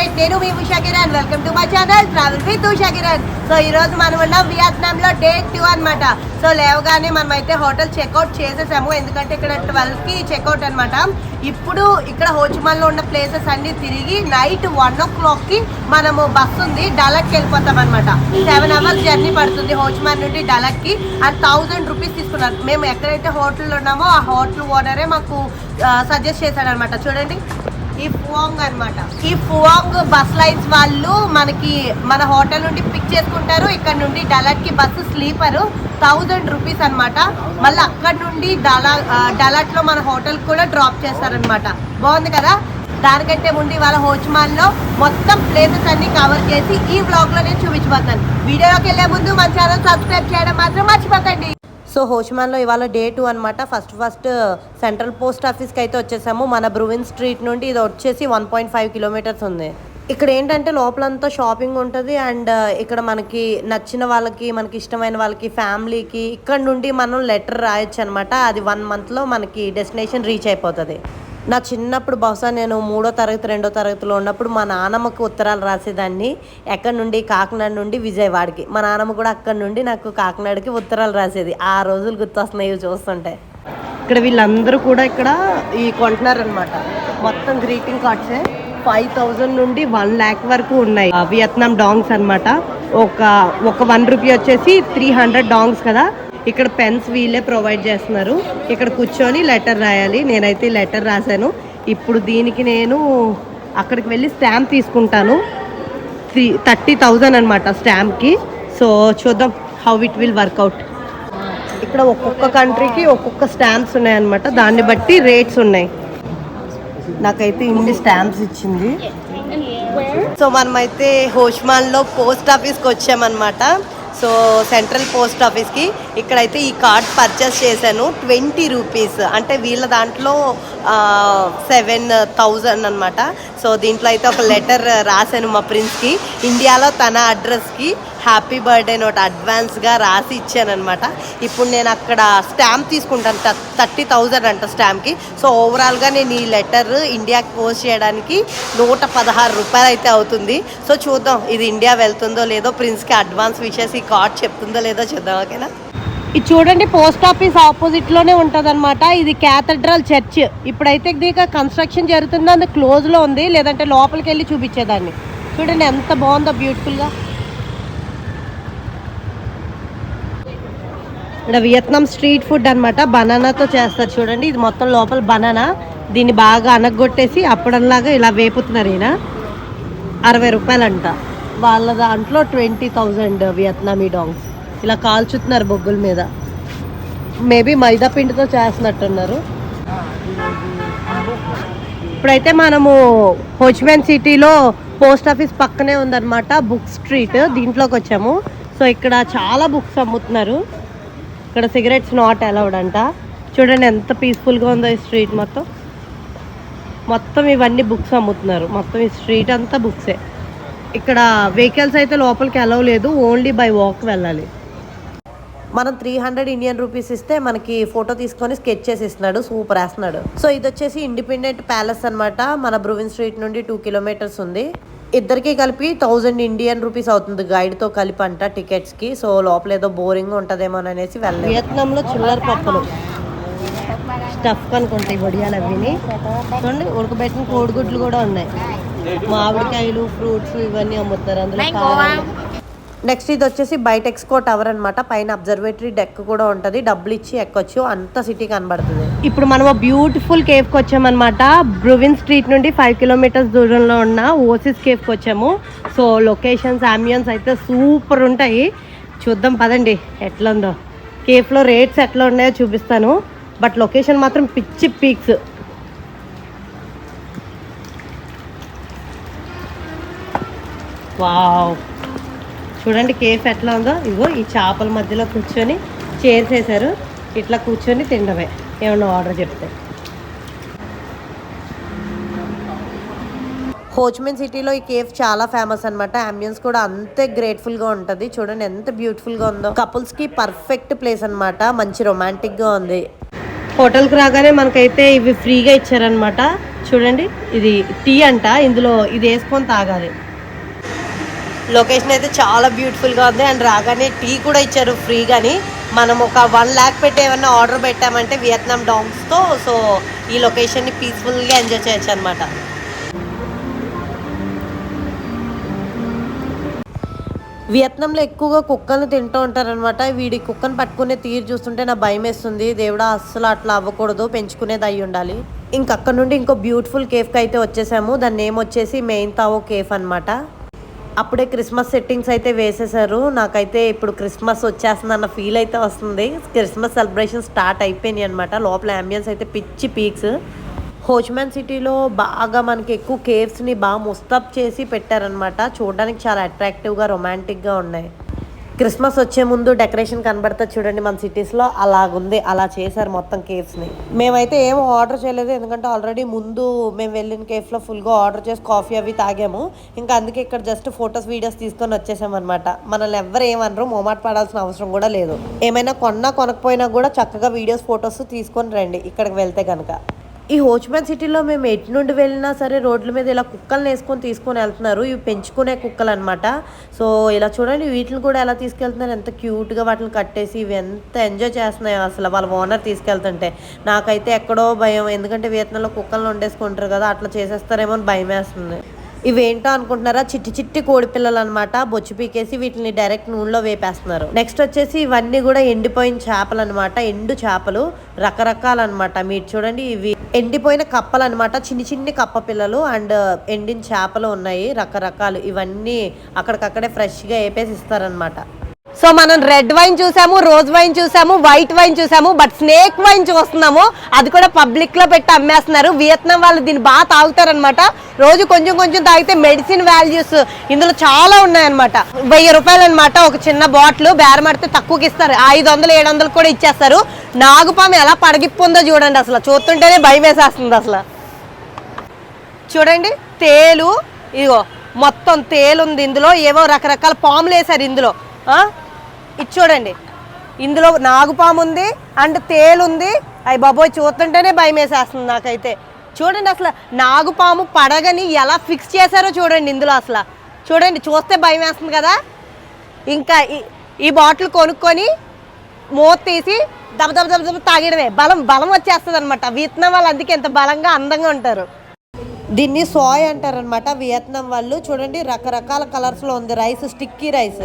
Right నేను మీ Usha Kiran. Welcome to my channel travel with Usha Kiran. So ఈ రోజు మనం ఉన్నాం వియత్నాం లో డే టూ అనమాట సో లేవగానే మనం అయితే హోటల్ చెక్అవుట్ చేసేసాము. ఎందుకంటే ఇక్కడ ట్వెల్వ్కి చెక్అవుట్ అనమాట ఇప్పుడు ఇక్కడ హోచిమల్లో ఉన్న ప్లేసెస్ అన్ని తిరిగి నైట్ వన్ ఓ క్లాక్కి మనము బస్ ఉంది డలక్కి వెళ్ళిపోతాం అనమాట సెవెన్ అవర్స్ జర్నీ పడుతుంది హోచిమల్ నుండి డలక్కి అండ్ థౌజండ్ రూపీస్ తీసుకున్నారు. మేము ఎక్కడైతే హోటల్లో ఉన్నామో ఆ హోటల్ ఓనరే మాకు సజెస్ట్ చేశాడనమాట చూడండి. ఈ పువాంగ్ అనమాట ఈ పువాంగ్ బస్ లైన్స్ వాళ్ళు మనకి మన హోటల్ నుండి పిక్ చేసుకుంటారు. ఇక్కడ నుండి డలట్కి బస్సు స్లీపర్ థౌజండ్ రూపీస్ అన్నమాట. మళ్ళీ అక్కడ నుండి డలా డలట్లో మన హోటల్ కూడా డ్రాప్ చేస్తారనమాట బాగుంది కదా? దానికంటే ముందు ఇవాళ హోచ్మాన్లో మొత్తం ప్లేసెస్ అన్ని కవర్ చేసి ఈ వ్లాగ్లో నేను చూపించబోతాను. వీడియోలోకి వెళ్ళే ముందు మన ఛానల్ సబ్స్క్రైబ్ చేయడం మాత్రం మర్చిపోకండి. సో హోషమాన్లో ఇవాళ డే టూ అనమాట first first uh, central post ఆఫీస్కి అయితే వచ్చేసాము. మన బ్రువిన్ స్ట్రీట్ నుండి ఇది వచ్చేసి వన్ పాయింట్ ఫైవ్ కిలోమీటర్స్ ఉంది. ఇక్కడ ఏంటంటే లోపలంతా షాపింగ్ ఉంటుంది. అండ్ uh, ఇక్కడ మనకి నచ్చిన వాళ్ళకి మనకి ఇష్టమైన వాళ్ళకి ఫ్యామిలీకి ఇక్కడ నుండి మనం లెటర్ రాయొచ్చు అనమాట అది వన్ మంత్లో మనకి డెస్టినేషన్ రీచ్ అయిపోతుంది. నా చిన్నప్పుడు బహుశా నేను మూడో తరగతి రెండో తరగతిలో ఉన్నప్పుడు మా నాన్నమ్మకు ఉత్తరాలు రాసేదాన్ని. ఎక్కడి నుండి? కాకినాడ నుండి విజయవాడకి. మా నాన్నమ్మ కూడా అక్కడి నుండి నాకు కాకినాడకి ఉత్తరాలు రాసేది. ఆ రోజులు గుర్తొస్తున్నాయి చూస్తుంటే. ఇక్కడ వీళ్ళందరూ కూడా ఇక్కడ ఈ కొంటున్నారనమాట మొత్తం గ్రీటింగ్ కార్డ్సే ఫైవ్ థౌజండ్ నుండి వన్ ల్యాక్ వరకు ఉన్నాయి. వియత్నాం డాంగ్స్ అనమాట ఒక ఒక వన్ రూపీ వచ్చేసి త్రీ హండ్రెడ్ డాంగ్స్ కదా. ఇక్కడ పెన్స్ వీళ్ళే ప్రొవైడ్ చేస్తున్నారు. ఇక్కడ కూర్చొని లెటర్ రాయాలి. నేనైతే లెటర్ రాశాను. ఇప్పుడు దీనికి నేను అక్కడికి వెళ్ళి స్టాంప్ తీసుకుంటాను. త్రీ థర్టీ థౌజండ్ అనమాట స్టాంప్కి. సో చూద్దాం how it will work out ఇక్కడ ఒక్కొక్క కంట్రీకి ఒక్కొక్క స్టాంప్స్ ఉన్నాయన్నమాట. దాన్ని బట్టి రేట్స్ ఉన్నాయి. నాకైతే ఇన్ని స్టాంప్స్ ఇచ్చింది. సో మనమైతే హోష్మాన్లో పోస్ట్ ఆఫీస్కి వచ్చామన్నమాట. సో సెంట్రల్ పోస్ట్ ఆఫీస్కి ఇక్కడైతే ఈ కార్డ్ పర్చేస్ చేశాను ట్వంటీ రూపీస్. అంటే వీళ్ళ దాంట్లో సెవెన్ థౌజండ్ అనమాట సో దీంట్లో అయితే ఒక లెటర్ రాశాను మా ప్రిన్స్కి. ఇండియాలో తన అడ్రస్కి హ్యాపీ బర్త్డే నోట్ అడ్వాన్స్గా రాసి ఇచ్చానమాట ఇప్పుడు నేను అక్కడ స్టాంప్ తీసుకుంటాను థర్టీ థౌజండ్ అంట స్టాంప్కి. సో ఓవరాల్గా నేను ఈ లెటర్ ఇండియాకి పోస్ట్ చేయడానికి నూట పదహారు రూపాయలు అయితే అవుతుంది. సో చూద్దాం ఇది ఇండియా వెళ్తుందో లేదో ప్రిన్స్కి అడ్వాన్స్ విషయస్ ఈ కార్డ్ చెప్తుందో లేదో చూద్దాం ఓకేనా? ఇది చూడండి పోస్ట్ ఆఫీస్ ఆపోజిట్లోనే లోనే ఇది క్యాథడ్రల్ చర్చ్. ఇప్పుడైతే దీకా కన్స్ట్రక్షన్ జరుగుతుందో అది క్లోజ్లో ఉంది లేదంటే లోపలికి వెళ్ళి చూపించేదాన్ని. చూడండి ఎంత బాగుందో బ్యూటిఫుల్గా. ఇక్కడ వియత్నాం స్ట్రీట్ ఫుడ్ అనమాట బనానాతో చేస్తారు చూడండి. ఇది మొత్తం లోపల బనానా. దీన్ని బాగా అనగొట్టేసి అప్పడంలాగా ఇలా వేపుతున్నారు ఈయన. అరవై రూపాయలంట. వాళ్ళ దాంట్లో ట్వంటీ థౌజండ్ వియత్నామీ డాంగ్స్. ఇలా కాల్చుతున్నారు బొగ్గుల మీద. మేబీ మైదా పిండితో చేస్తున్నట్టున్నారు. ఇప్పుడైతే మనము హోచ్మెన్ సిటీలో పోస్ట్ ఆఫీస్ పక్కనే ఉందన్నమాట బుక్ స్ట్రీట్. దీంట్లోకి వచ్చాము. సో ఇక్కడ చాలా బుక్స్ అమ్ముతున్నారు. ఇక్కడ సిగరెట్స్ నాట్ అలౌడ్ అంట. చూడండి ఎంత పీస్ఫుల్గా ఉందో ఈ స్ట్రీట్ మొత్తం. మొత్తం ఇవన్నీ బుక్స్ అమ్ముతున్నారు. మొత్తం ఈ స్ట్రీట్ అంతా బుక్సే ఇక్కడ వెహికల్స్ అయితే లోపలికి అలవ్ లేదు ఓన్లీ బై వాక్ వెళ్ళాలి. మనం త్రీ హండ్రెడ్ ఇండియన్ రూపీస్ ఇస్తే మనకి ఫోటో తీసుకొని స్కెచ్ చేసి ఇస్తున్నాడు సూపర్ వేస్తున్నాడు. సో ఇది వచ్చేసి ఇండిపెండెంట్ ప్యాలెస్ అన్నమాట. మన బ్రువిన్ స్ట్రీట్ నుండి టూ కిలోమీటర్స్ ఉంది. ఇద్దరికి కలిపి థౌజండ్ ఇండియన్ రూపీస్ అవుతుంది గైడ్తో కలిపి అంట టికెట్స్కి. సో లోపల ఏదో బోరింగ్ ఉంటుందేమో అనేసి వెళ్ళాలి వియత్నాంలో చిల్లర పప్పులు. స్టఫ్ అనుకుంటాయి వడియాలు అవిని చూడండి ఉడకబెట్టిన కోడిగుడ్లు కూడా ఉన్నాయి. మామిడికాయలు ఫ్రూట్స్ ఇవన్నీ అమ్ముతారు. అందులో. నెక్స్ట్ ఇది వచ్చేసి బయట ఎక్స్కో టవర్ అనమాట పైన అబ్జర్వేటరీ డెక్ కూడా ఉంటుంది. డబ్బులు ఇచ్చి ఎక్కొచ్చు. అంత సిటీ కనబడుతుంది. ఇప్పుడు మనం బ్యూటిఫుల్ కేవ్కి వచ్చామన్నమాట. బ్రువిన్ స్ట్రీట్ నుండి ఫైవ్ కిలోమీటర్స్ దూరంలో ఉన్న ఓసిస్ కేవ్కి వచ్చాము. సో లొకేషన్స్ అంబియన్స్ అయితే సూపర్ ఉంటాయి. చూద్దాం పదండి ఎట్లా ఉందో కేఫ్లో రేట్స్ ఎట్లా ఉన్నాయో చూపిస్తాను. బట్ లొకేషన్ మాత్రం పిచ్చి పీక్స్. వావ్. చూడండి కేఫ్ ఎట్లా ఉందో. ఇగో ఈ చేపల మధ్యలో కూర్చొని చైర్స్ వేశారు ఇట్లా కూర్చొని తినడమే. ఏమన్నా ఆర్డర్ చెప్తే. హోచ్మిన్ సిటీలో ఈ కేఫ్ చాలా ఫేమస్ అన్నమాట. అంబియన్స్ కూడా అంతే గ్రేట్ఫుల్గా ఉంటది. చూడండి ఎంత బ్యూటిఫుల్గా ఉందో. కపుల్స్కి పర్ఫెక్ట్ ప్లేస్ అన్నమాట. మంచి రొమాంటిక్గా ఉంది. హోటల్కి రాగానే మనకైతే ఇవి ఫ్రీగా ఇచ్చారనమాట చూడండి ఇది టీ అంట. ఇందులో ఇది వేసుకొని తాగాలి. లొకేషన్ అయితే చాలా బ్యూటిఫుల్గా ఉంది. అండ్ రాగానే టీ కూడా ఇచ్చారు ఫ్రీగాని మనం ఒక వన్ ల్యాక్ పెట్టి ఏమన్నా ఆర్డర్ పెట్టామంటే వియత్నాం డాగ్స్తో సో ఈ లొకేషన్ని పీస్ఫుల్గా ఎంజాయ్ చేయొచ్చు అనమాట వియత్నాంలో ఎక్కువగా కుక్కను తింటూ ఉంటారనమాట వీడి కుక్కను పట్టుకునే తీరు చూస్తుంటే నా భయం వేస్తుంది. దేవుడా అస్సలు అట్లా అవ్వకూడదు. పెంచుకునేది అయి ఉండాలి. ఇంకక్కడ నుండి ఇంకో బ్యూటిఫుల్ కేఫ్కి అయితే వచ్చేసాము. దాని నేమ్ వచ్చేసి మెయిన్ తావో కేఫ్ అనమాట అప్పుడే క్రిస్మస్ సెట్టింగ్స్ అయితే వేసేసారు నాకైతే ఇప్పుడు క్రిస్మస్ వచ్చేస్తుంది అన్న ఫీల్ అయితే వస్తుంది. క్రిస్మస్ సెలబ్రేషన్ స్టార్ట్ అయిపోయినాయి అనమాట లోపల అంబియన్స్ అయితే పిచ్చి పీక్స్ హోచ్మెన్ సిటీలో బాగా మనకి ఎక్కువ కేవ్స్ని బాగా ముస్తబ్ చేసి పెట్టారనమాట చూడడానికి చాలా అట్రాక్టివ్గా రొమాంటిక్గా ఉన్నాయి. క్రిస్మస్ వచ్చే ముందు డెకరేషన్ కనబడుతుంది చూడండి మన సిటీస్లో అలాగుంది. అలా చేశారు మొత్తం కేవ్స్ని మేమైతే ఏం ఆర్డర్ చేయలేదు. ఎందుకంటే ఆల్రెడీ ముందు మేము వెళ్ళిన కేఫ్లో ఫుల్గా ఆర్డర్ చేసి కాఫీ అవి తాగాము. ఇంకా అందుకే ఇక్కడ జస్ట్ ఫొటోస్ వీడియోస్ తీసుకొని వచ్చేసాం అనమాట మనల్ని ఎవ్వరు ఏమనరు మోమాట పడాల్సిన అవసరం కూడా లేదు. ఏమైనా కొన్నా కొనకపోయినా కూడా చక్కగా వీడియోస్ ఫొటోస్ తీసుకొని రండి. ఇక్కడికి వెళ్తే కనుక ఈ హోచ్మెన్ సిటీలో మేము ఎటు నుండి వెళ్ళినా సరే రోడ్ల మీద ఇలా కుక్కలను వేసుకొని తీసుకొని వెళ్తున్నారు. ఇవి పెంచుకునే కుక్కలు అనమాట సో ఇలా చూడండి వీటిని కూడా ఎలా తీసుకెళ్తున్నారు? ఎంత క్యూట్గా వాటిని కట్టేసి ఇవి ఎంత ఎంజాయ్ చేస్తున్నాయో అసలు వాళ్ళ ఓనర్ తీసుకెళ్తుంటే. నాకైతే ఎక్కడో భయం. ఎందుకంటే వియత్నంలో కుక్కలను వండేసుకుంటారు కదా అట్లా చేసేస్తారేమో అని భయం వేస్తుంది. ఇవేంటో అనుకుంటున్నారా? చిట్టి చిట్టి కోడి పిల్లలు అనమాట బొచ్చు పీకేసి వీటిని డైరెక్ట్ నూనెలో వేపేస్తున్నారు. నెక్స్ట్ వచ్చేసి ఇవన్నీ కూడా ఎండిపోయిన చేపలు అనమాట ఎండు చేపలు. రకరకాలన్నమాట మీరు చూడండి ఇవి ఎండిపోయిన కప్పలు అనమాట చిన్ని చిన్ని కప్ప పిల్లలు అండ్ ఎండిన చేపలు ఉన్నాయి. రకరకాలు ఇవన్నీ అక్కడికక్కడే ఫ్రెష్గా వేపేసి ఇస్తారనమాట సో మనం రెడ్ వైన్ చూసాము రోజ్ వైన్ చూసాము వైట్ వైన్ చూసాము బట్ స్నేక్ వైన్ చూస్తున్నాము. అది కూడా పబ్లిక్లో పెట్టి అమ్మేస్తున్నారు. వియత్నాం వాళ్ళు దీన్ని బాగా తాగుతారనమాట రోజు కొంచెం కొంచెం తాగితే మెడిసిన్ వాల్యూస్ ఇందులో చాలా ఉన్నాయన్నమాట. వెయ్యి రూపాయలు అనమాట ఒక చిన్న బాటిల్. బేరమడితే తక్కువకి ఇస్తారు. ఐదు వందలు ఏడు వందలు కూడా ఇచ్చేస్తారు. నాగుపాము ఎలా పడగిప్పుందో చూడండి అసలు. చూస్తుంటేనే భయం వేసేస్తుంది అసలు. చూడండి తేలు ఇగో మొత్తం తేలు ఉంది ఇందులో. ఏవో రకరకాల పాములు వేశారు ఇందులో. ఇది చూడండి. ఇందులో నాగుపాము ఉంది అండ్ తేలు ఉంది అయ్యి బాబోయ్ చూస్తుంటేనే భయం వేసేస్తుంది నాకైతే. చూడండి అసలు నాగుపాము పడగని ఎలా ఫిక్స్ చేశారో చూడండి ఇందులో అసలు. చూడండి చూస్తే భయం వేస్తుంది కదా. ఇంకా ఈ- ఈ బాటిల్ కొనుక్కొని మూత తీసి దబ దబ దబ దబ తాగడమే బలం బలం వచ్చేస్తుంది అనమాట వియత్నాం వాళ్ళు అందుకే ఎంత బలంగా అందంగా ఉంటారు. దీన్ని సోయ్ అంటారనమాట వియత్నాం వాళ్ళు. చూడండి రకరకాల కలర్స్లో ఉంది రైస్ స్టిక్కీ రైస్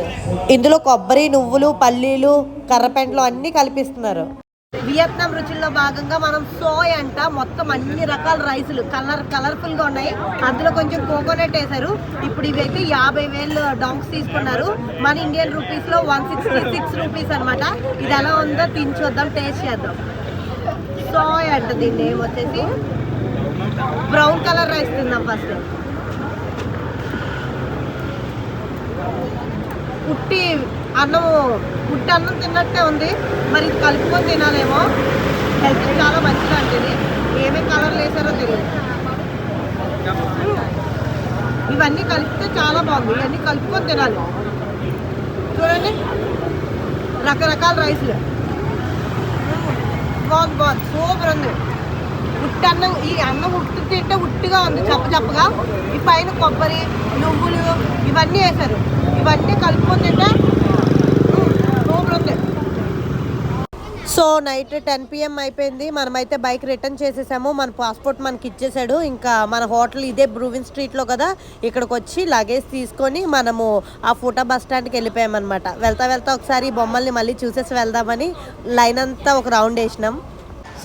ఇందులో కొబ్బరి నువ్వులు పల్లీలు కర్రపెంటలు అన్ని కలిపిస్తున్నారు. వియత్నాం రుచుల్లో భాగంగా మనం సోయ్ అంట మొత్తం అన్ని రకాల రైసులు కలర్ కలర్ఫుల్గా ఉన్నాయి. అందులో కొంచెం కోకోనట్ వేశారు. ఇప్పుడు ఇవైతే యాభై వేలు డాంక్స్ తీసుకున్నారు. మన ఇండియన్ రూపీస్లో వన్ సిక్స్టీ సిక్స్ రూపీస్ అనమాట ఇది ఎలా ఉందో తిని చూద్దాం టేస్ట్ చేద్దాం. సోయ్ అంట దీన్ని ఏమొచ్చేసి? వచ్చేసి బ్రౌన్ కలర్ రైస్ తిందాం ఫస్ట్ ఉట్టి అన్నం ఉట్టి అన్నం తిన్నట్టే ఉంది. మరి ఇది కలుపుకొని తినాలేమో. హెల్త్ చాలా మంచిది అంటే ఇది ఏమేమి కలర్లు వేసారో తెలియదు. ఇవన్నీ కలిపితే చాలా బాగుంది. ఇవన్నీ కలుపుకొని తినాలి. చూడండి. రకరకాల రైస్లు బాగుంది బాగుంది. సూపర్ ఉంది. అన్నం ఈ అన్నం ఉట్టి తింటే ఉట్టిగా ఉంది చప్ప చప్పగా. ఈ పైన కొబ్బరి నువ్వులు ఇవన్నీ వేశారు. ఇవన్నీ కలుపుకొని తింటే సో నైట్ టెన్ పిఎం అయిపోయింది. మనమైతే బైక్ రిటర్న్ చేసేసాము. మన పాస్పోర్ట్ మనకి ఇచ్చేసాడు. ఇంకా మన హోటల్ ఇదే బ్రూవిన్ స్ట్రీట్లో కదా. ఇక్కడికి వచ్చి లగేజ్ తీసుకొని మనము ఆ ఫోటో బస్ స్టాండ్కి వెళ్ళిపోయామన్నమాట. వెళ్తా వెళ్తా ఒకసారి ఈ బొమ్మల్ని మళ్ళీ చూసేసి వెళ్దామని లైన్ అంతా ఒక రౌండ్ వేసినాం.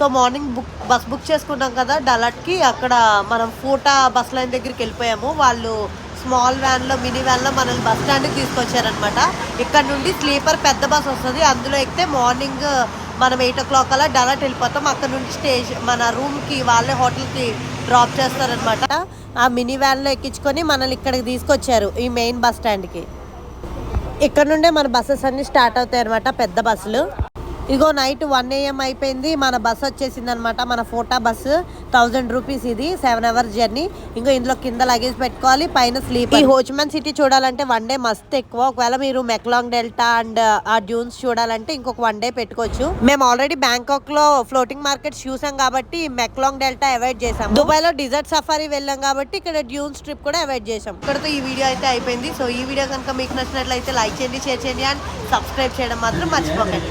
So morning book bus book చేసుకున్నాం కదా డలట్కి. అక్కడ మనం ఫోటా బస్ లైన్ దగ్గరికి వెళ్ళిపోయాము. వాళ్ళు స్మాల్ వ్యాన్లో మినీ వ్యాన్లో మనల్ని బస్ స్టాండ్కి తీసుకొచ్చారనమాట ఇక్కడ నుండి స్లీపర్ పెద్ద బస్ వస్తుంది. అందులో ఎక్కితే మార్నింగ్ మనం ఎయిట్ ఓ క్లాక్ అలా డలట్ వెళ్ళిపోతాం. అక్కడ నుండి స్టేషన్ మన రూమ్కి వాళ్ళే హోటల్కి డ్రాప్ చేస్తారనమాట ఆ మినీ వ్యాన్లో ఎక్కించుకొని మనల్ని ఇక్కడికి తీసుకొచ్చారు ఈ మెయిన్ బస్ స్టాండ్కి. ఇక్కడ నుండే మన బస్సెస్ అన్నీ స్టార్ట్ అవుతాయి అనమాట పెద్ద బస్సులు. ఇగో నైట్ వన్ ఏఎం అయిపోయింది. మన బస్ వచ్చేసింది అనమాట మన ఫోటా బస్సు థౌజండ్ రూపీస్ ఇది. Seven hours journey. ఇంకో ఇందులో కింద లగేజ్ పెట్టుకోవాలి. పైన స్లీప్ ఈ హోచ్మన్ సిటీ చూడాలంటే వన్ డే మస్త్ ఎక్కువ. ఒకవేళ మీరు మెక్లాంగ్ డెల్టా అండ్ ఆ డ్యూన్స్ చూడాలంటే ఇంకొక వన్ డే పెట్టుకోవచ్చు. మేము ఆల్రెడీ బ్యాంకాక్లో ఫ్లోటింగ్ మార్కెట్స్ చూసాం కాబట్టి మెక్లాంగ్ డెల్టా అవాయిడ్ చేసాం దుబాయ్లో డిజర్ట్ సఫారీ వెళ్ళాం కాబట్టి ఇక్కడ డ్యూన్స్ ట్రిప్ కూడా అవాయిడ్ చేసాం ఇక్కడతో ఈ వీడియో అయితే అయిపోయింది. సో ఈ వీడియో కనుక మీకు నచ్చినట్లయితే లైక్ చేయండి షేర్ చేయండి అండ్ సబ్స్క్రైబ్ చేయడం మాత్రం మర్చిపోకండి.